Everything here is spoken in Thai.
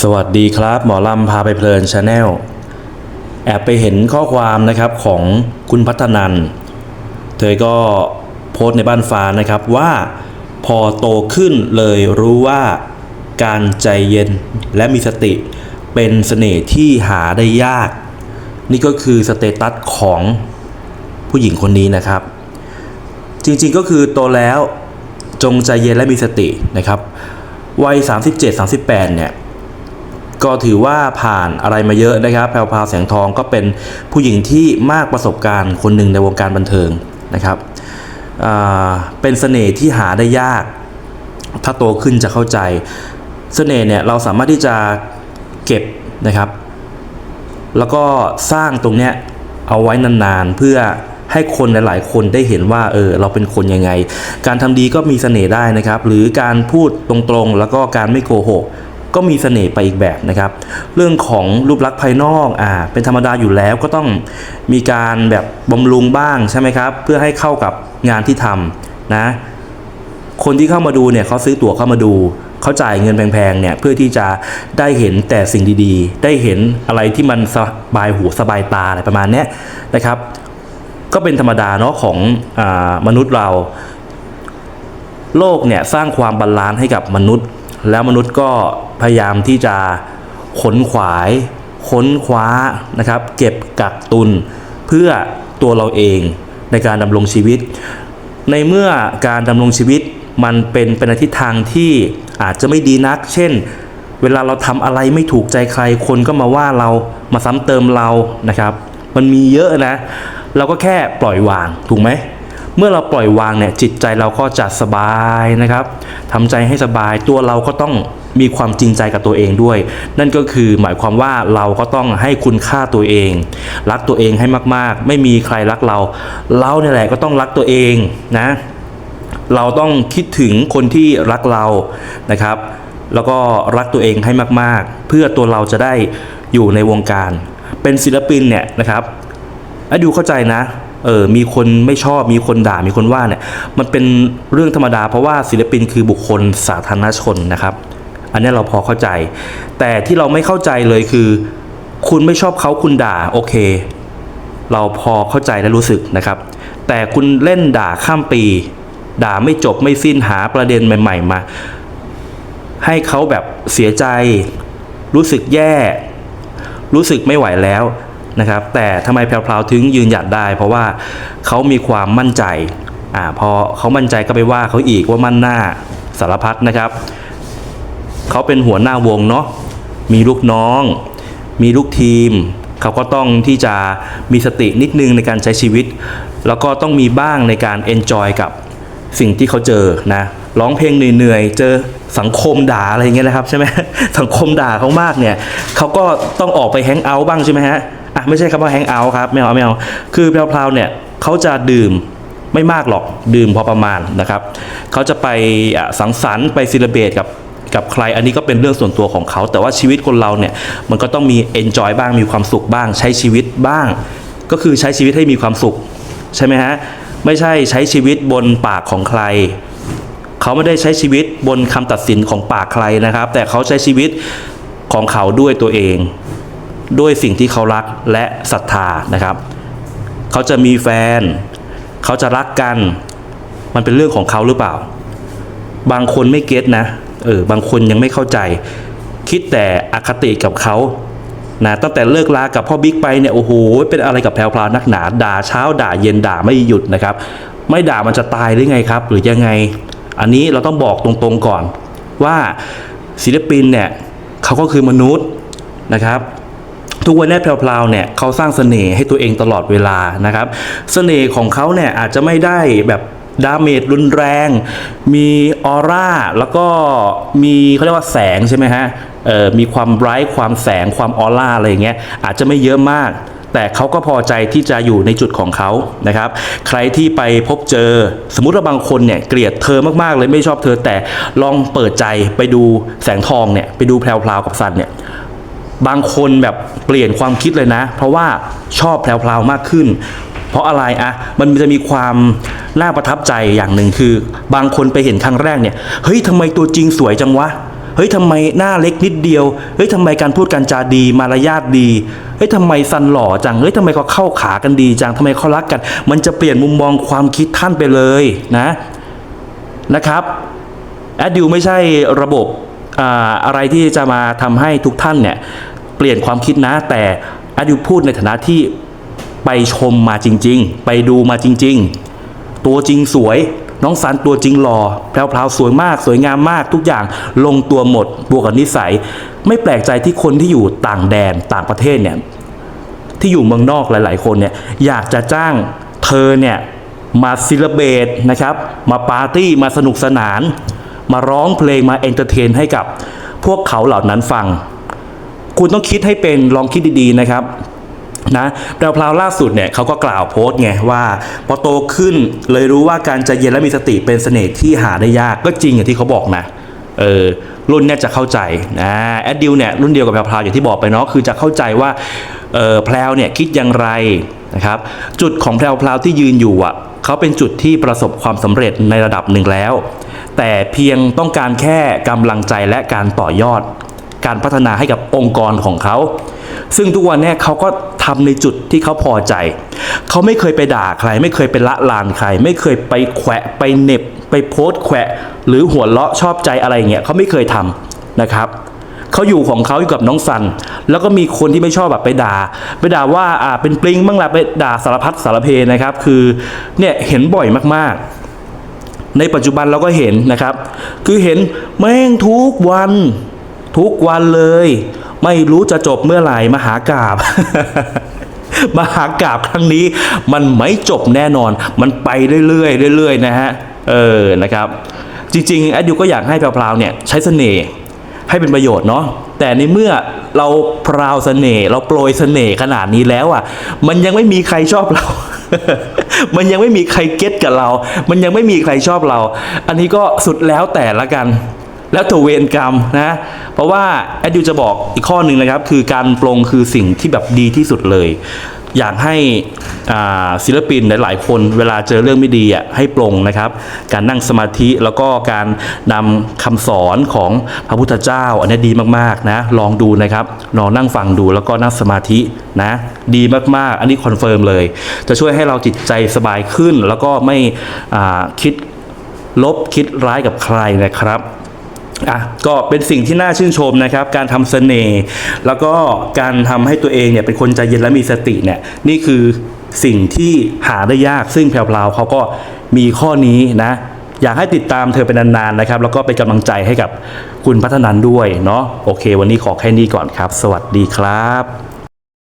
สวัสดีครับ หมอลำพาไปเพลินชาแนลแอบไปเห็นข้อความนะครับของคุณพัฒนัน เธอก็โพสต์ในบ้านฟ้านะครับว่าพอโตขึ้นเลยรู้ว่าการใจเย็นและมีสติเป็นเสน่ห์ที่หาได้ยาก นี่ก็คือสเตตัสของผู้หญิงคนนี้นะครับ จริงๆก็คือโตแล้วจงใจเย็นและมีสตินะครับวัย 37-38 เนี่ย ก็ถือว่าผ่านอะไรมาเยอะนะครับ แพรวพราวแสงทองก็เป็นผู้หญิงที่มากประสบการณ์คนหนึ่งในวงการบันเทิงนะครับเป็นเสน่ห์ที่หาได้ยาก ถ้าโตขึ้นจะเข้าใจ เสน่ห์เนี่ยเราสามารถที่จะเก็บนะครับ แล้วก็สร้างตรงเนี้ยเอาไว้นานๆ เพื่อให้คนหลายๆคนได้เห็นว่าเออเราเป็นคนยังไง การทำดีก็มีเสน่ห์ได้นะครับ หรือการพูดตรงๆ แล้วก็การไม่โกหก ก็มีเสน่ห์ไปอีกแบบนะครับ เรื่องของรูปลักษณ์ภายนอกอ่าเป็นธรรมดาอยู่แล้วก็ต้องมีการแบบบำรุงบ้างใช่ไหมครับ เพื่อให้เข้ากับงานที่ทำนะ คนที่เข้ามาดูเนี่ยเขาซื้อตั๋วเข้ามาดูเขาจ่ายเงินแพงๆเนี่ยเพื่อที่จะได้เห็นแต่สิ่งดีๆ ได้เห็นอะไรที่มันสบายหูสบายตาอะไรประมาณนี้นะครับ ก็เป็นธรรมดาเนาะของอามนุษย์เรา โลกเนี่ยสร้างความบาลานซ์ให้กับมนุษย์ แล้วมนุษย์ก็พยายามที่จะขนขวาย ค้นคว้านะครับ เก็บกักตุน เพื่อตัวเราเองในการดำรงชีวิต ในเมื่อการดำรงชีวิตมันเป็นเป็นทิศทางที่อาจจะไม่ดีนัก เช่น เวลาเราทำอะไรไม่ถูกใจใคร คนก็มาว่าเรามาซ้ำเติมเรานะครับ มันมีเยอะนะ เราก็แค่ปล่อยวางถูกไหม เมื่อเราปล่อยวางเนี่ยจิตใจเราก็จะสบายนะครับทำใจให้สบายตัวเราก็ต้องมีความจริงใจกับตัวเองด้วย นั่นก็คือหมายความว่าเราก็ต้องให้คุณค่าตัวเอง รักตัวเองให้มากๆ ไม่มีใครรักเรา เราเนี่ยแหละก็ต้องรักตัวเองนะ เราต้องคิดถึงคนที่รักเรานะครับ แล้วก็รักตัวเองให้มากๆ เพื่อตัวเราจะได้อยู่ในวงการ เป็นศิลปินเนี่ยนะครับอะดูเข้าใจนะ เออมีคนไม่ชอบมีคนด่ามีคนว่าเนี่ยมันเป็นเรื่องธรรมดาเพราะว่าศิลปินคือบุคคลสาธารณชนนะครับ อันนี้เราพอเข้าใจ แต่ที่เราไม่เข้าใจเลยคือ คุณไม่ชอบเขาคุณด่าโอเค เราพอเข้าใจและรู้สึกนะครับ แต่คุณเล่นด่าข้ามปี ด่าไม่จบไม่สิ้นหาประเด็นใหม่ ๆ มา ให้เขาแบบเสียใจ รู้สึกแย่ รู้สึกไม่ไหวแล้ว นะครับ แต่ทำไมแพรวๆถึงยืนหยัดได้ เพราะว่าเขามีความมั่นใจอ่าพอเขามั่นใจก็ไปว่าเขาอีกว่ามั่นหน้าสารพัดนะครับเขาเป็นหัวหน้าวงเนาะมีลูกน้อง มีลูกทีมเขาก็ต้องที่จะมีสตินิดนึงในการใช้ชีวิต แล้วก็ต้องมีบ้างในการเอนจอยกับสิ่งที่เขาเจอนะร้องเพลงเหนื่อยๆ เจอสังคมด่าอะไรอย่างเงี้ยนะครับใช่ไหมสังคมด่าเขามากเนี่ยเขาก็ต้องออกไปแฮงเอาท์บ้างใช่ไหมฮะ อะไม่ใช่คำว่าแฮงเอาท์ครับไม่เอาไม่เอาคือแพรวๆเนี่ยเขาจะดื่มไม่มากหรอกดื่มพอประมาณนะครับเขาจะไปสังสรรค์ไปซิลเบตกับกับใครอันนี้ก็เป็นเรื่องส่วนตัวของเขา แต่ว่าชีวิตคนเราเนี่ยมันก็ต้องมีเอนจอยบ้างมีความสุขบ้าง ใช้ชีวิตบ้าง ก็คือใช้ชีวิตให้มีความสุข ใช่ไหมฮะไม่ใช่ใช้ชีวิตบนปากของใคร เขาไม่ได้ใช้ชีวิตบนคำตัดสินของปากใครนะครับ แต่เขาใช้ชีวิตของเขาด้วยตัวเอง ด้วยสิ่งที่เขารักและศรัทธานะครับ เขาจะมีแฟน เขาจะรักกัน มันเป็นเรื่องของเขาหรือเปล่า บางคนไม่เก็ตนะเออบางคนยังไม่เข้าใจ คิดแต่อคติกับเขานะตั้งแต่เลิกลากับพ่อบิ๊กไปเนี่ยโอ้โหเป็นอะไรกับแพรวพรานักหนาด่าเช้าด่าเย็นด่าไม่หยุดนะครับ ไม่ด่ามันจะตายหรือไงครับ หรือยังไง อันนี้เราต้องบอกตรงๆก่อน ว่าศิลปินเนี่ยเขาก็คือมนุษย์นะครับ ทุกวันนี้แพรวๆเนี่ยเขาสร้างเสน่ห์ให้ตัวเองตลอดเวลานะครับ เสน่ห์ของเขาเนี่ยอาจจะไม่ได้แบบดาเมจรุนแรง มีออร่า แล้วก็มีเขาเรียกว่าแสงใช่ไหมฮะมีความไบรท์ความแสงความออร่าอะไรอย่างเงี้ยอาจจะไม่เยอะมาก แต่เขาก็พอใจที่จะอยู่ในจุดของเขานะครับ ใครที่ไปพบเจอ สมมุติว่าบางคนเนี่ยเกลียดเธอมากๆเลยไม่ชอบเธอแต่ลองเปิดใจไปดูแสงทองเนี่ยไปดูแพรวๆกับซันเนี่ย บางคนแบบเปลี่ยนความคิดเลยนะ เพราะว่าชอบแพรวๆมากขึ้น เพราะอะไรอะมันจะมีความน่าประทับใจอย่างหนึ่งคือ บางคนไปเห็นครั้งแรกเนี่ยเฮ้ยทำไมตัวจริงสวยจังวะเฮ้ยทำไมหน้าเล็กนิดเดียว เฮ้ยทำไมการพูดการจาดีมารยาทดี เฮ้ยทำไมซันหล่อจัง เฮ้ยทำไมเขาเข้าขากันดีจังทำไมเขารักกัน มันจะเปลี่ยนมุมมองความคิดท่านไปเลยนะนะครับแอดดิวไม่ใช่ระบบ อะไรที่จะมาทำให้ทุกท่านเนี่ยเปลี่ยนความคิดนะ แต่อดดิวพูดในฐานะที่ไปชมมาจริง ๆ ไปดูมาจริง ๆ ตัวจริงสวยน้องสันตัวจริงหล่อแพรวๆสวยมาก สวยงามมากทุกอย่างลงตัวหมดบวกกับนิสัย ไม่แปลกใจที่คนที่อยู่ต่างแดนต่างประเทศเนี่ยที่อยู่เมืองนอกหลาย ๆ คนเนี่ยอยากจะจ้างเธอเนี่ยมาซิลเบตนะครับ มาปาร์ตี้มาสนุกสนาน มาร้องเพลงมาเอนเตอร์เทนให้กับพวกเขาเหล่านั้นฟัง คุณต้องคิดให้เป็นลองคิดดีๆนะครับนะแพรวพราวล่าสุดเนี่ยเขาก็กล่าวโพสต์ไงว่าพอโตขึ้นเลยรู้ว่าการใจเย็นและมีสติเป็นเสน่ห์ที่หาได้ยากก็จริงอย่างที่เขาบอกนะเออรุ่นเนี่ยจะเข้าใจนะแอดดิวเนี่ยรุ่นเดียวกับแพรวพราวอย่างที่บอกไปเนาะคือจะเข้าใจว่าเออแพรวเนี่ยคิดอย่างไรนะครับจุดของแพรวพราวที่ยืนอยู่อะเขาเป็นจุดที่ประสบความสำเร็จในระดับหนึ่งแล้ว แต่เพียงต้องการแค่กำลังใจและการต่อยอด การพัฒนาให้กับองค์กรของเขา ซึ่งทุกวันนี้เขาก็ทำในจุดที่เขาพอใจ เขาไม่เคยไปด่าใคร ไม่เคยไปละลานใคร ไม่เคยไปแขวะไปเน็บ ไปโพสแขวะ หรือหัวเราะชอบใจอะไรเงี้ยเขาไม่เคยทำนะครับเขาอยู่ของเขาอยู่กับน้องสัน แล้วก็มีคนที่ไม่ชอบแบบไปด่า ไปด่าว่าอ่าเป็นปลิงบ้างละไปด่าสารพัดสารเพนะครับ คือเนี่ยเห็นบ่อยมากๆ ในปัจจุบันเราก็เห็นนะครับ คือเห็นแม่งทุกวัน ทุกวันเลย ไม่รู้จะจบเมื่อไหร่มหากราบมหากราบครั้งนี้ มันไม่จบแน่นอน มันไปเรื่อยๆเรื่อยๆนะฮะเออนะครับ จริงๆแอดยูก็อยากให้แพรวๆเนี่ยใช้เสน่ห์ให้เป็นประโยชน์เนาะแต่ในเมื่อเราพราวเสน่ห์เราโปรยเสน่ห์ขนาดนี้แล้วอะ มันยังไม่มีใครชอบเรา มันยังไม่มีใครเก็ตกับเรา มันยังไม่มีใครชอบเรา อันนี้ก็สุดแล้วแต่ละกัน แล้วตัวเวรกรรมนะ เพราะว่าแอดยูจะบอกอีกข้อหนึ่งนะครับ คือการปรงคือสิ่งที่แบบดีที่สุดเลย อยากให้ศิลปินหลาย ๆ คนเวลาเจอเรื่องไม่ดีอะให้ปรงนะครับ การนั่งสมาธิแล้วก็การนำคำสอนของพระพุทธเจ้า อันนี้ดีมากๆนะลองดูนะครับลองนั่งฟังดูแล้วก็นั่งสมาธินะดีมากๆ อันนี้คอนเฟิร์มเลย จะช่วยให้เราจิตใจสบายขึ้น แล้วก็ไม่คิดลบคิดร้ายกับใครนะครับ อะก็เป็นสิ่งที่น่าชื่นชมนะครับ การทำเสน่ห์แล้วก็การทำให้ตัวเองเนี่ยเป็นคนใจเย็นและมีสติเนี่ยนี่คือสิ่งที่หาได้ยากซึ่งแพรวๆเขาก็มีข้อนี้นะอยากให้ติดตามเธอเป็นนานๆนะครับ แล้วก็เป็นกำลังใจให้กับคุณพัฒนันด้วยเนาะโอเค วันนี้ขอแค่นี้ก่อนครับ สวัสดีครับ